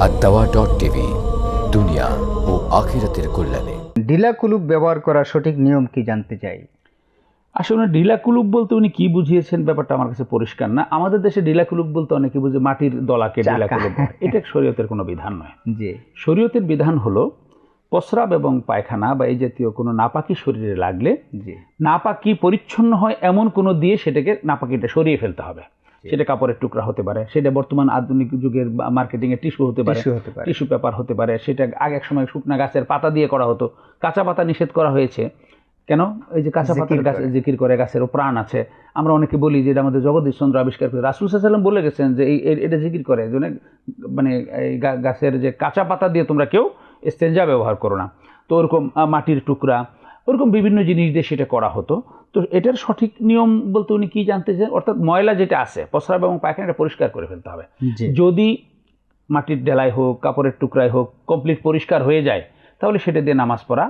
আর দাওয়া dot TV দুনিয়া ও আখিরাতের কল্যাণে। ঢিলা কুলুপ ব্যবহার করার সঠিক নিয়ম কি জানতে চাই? আসলে ঢিলা কুলুপ বলতে উনি কি বুঝিয়েছেন ব্যাপারটা আমার কাছে পরিষ্কার না। আমাদের দেশে ঢিলা কুলুপ বলতে অনেকে বুঝে মাটির দলাকে চাকা। কুলুপ এটা শরীয়তের কোনো বিধান নয়। জি। শরীয়তের বিধান হলো প্রস্রাব এবং পায়খানা বা এই জাতীয় কোনো নাপাকি শরীরে লাগলে জি। নাপাকি পরিচ্ছন্ন হয় এমন কোনো দিয়ে সেটাকে নাপাকিটা সরিয়ে ফেলতে হবে। সেটা কাপড়ের টুকরা হতে পারে সেটা বর্তমান আধুনিক যুগের মার্কেটিং এর টিস্যু হতে পারে টিস্যু পেপার হতে পারে সেটা আগে এক সময় শুকনা গাছের পাতা দিয়ে করা হতো কাঁচা পাতা নিষেধ করা হয়েছে। কেন? এই যে কাঁচা পাতার গাছ জিকির করে গাছেরও প্রাণ আছে। আমরা অনেকে বলি যে এটা আমাদের জগদীশ চন্দ্র আবিষ্কার করে। রাসুল সাল্লাম বলে গেছেন যে এই এটা জিকির করে মানে এই গাছের যে কাঁচা পাতা দিয়ে তোমরা কেউ স্টেঞ্জা ব্যবহার করো না। তো ওরকম মাটির টুকরা ওরকম বিভিন্ন জিনিস দিয়ে সেটা করা হতো। তো এটার সঠিক নিয়ম বলতে উনি কি জানতে চান? অর্থাৎ ময়লা যেটা আছে প্রস্রাব এবং পায়খানাটা পরিষ্কার করে ফেলতে হবে। যদি মাটির ডেলায় হোক কাপড়ের টুকরায় হোক কমপ্লিট পরিষ্কার হয়ে যায় তাহলে সেটা দিয়ে নামাজ পড়া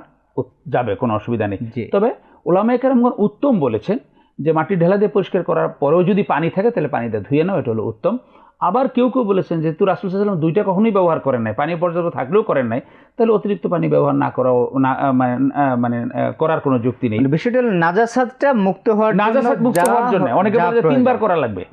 যাবে কোনো অসুবিধা নেই। তবে ওলামায়ে কেরামগণ উত্তম বলেছেন যে মাটির ঢেলা দিয়ে পরিষ্কার করার পরেও যদি পানি থাকে তাহলে পানি দিয়ে ধুয়ে নাও এটা হলো উত্তম। আবার কেউ কেউ বলেছেন যে তুই রাসুল সাল্লাম দুইটা কখনোই ব্যবহার করেন নাই পানি পর্যাপ্ত থাকলেও করেন নাই তাহলে অতিরিক্ত পানি ব্যবহার না করাও না মানে মানে করার কোনো যুক্তি নেই। মানে বিষয়টা নাজাসাতটা মুক্ত হওয়ার নাজাসাত মুক্ত হওয়ার জন্য। অনেকে বলে তিনবার করা লাগবে।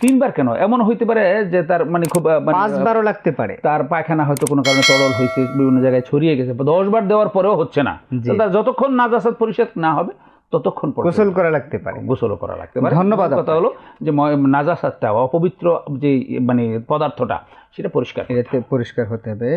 তিনবার কেন? এমন হইতে পারে যে তার মানে খুব মানে, পাঁচবারও লাগতে পারে। তার পায়খানা হয়তো কোনো কারণে তরল হয়েছে বিভিন্ন জায়গায় ছড়িয়ে গেছে দশবার দেওয়ার পরেও হচ্ছে না। তার যতক্ষণ নাজাসাত পরিষ্কার না হবে ততক্ষণ গোসল করা লাগতে পারে। গোসল করা লাগতে পারে। ধন্যবাদ কথা হলো যে নাজাসাতটা অপবিত্র যে মানে পদার্থটা সেটা পরিষ্কার এতে পরিষ্কার হতে হবে।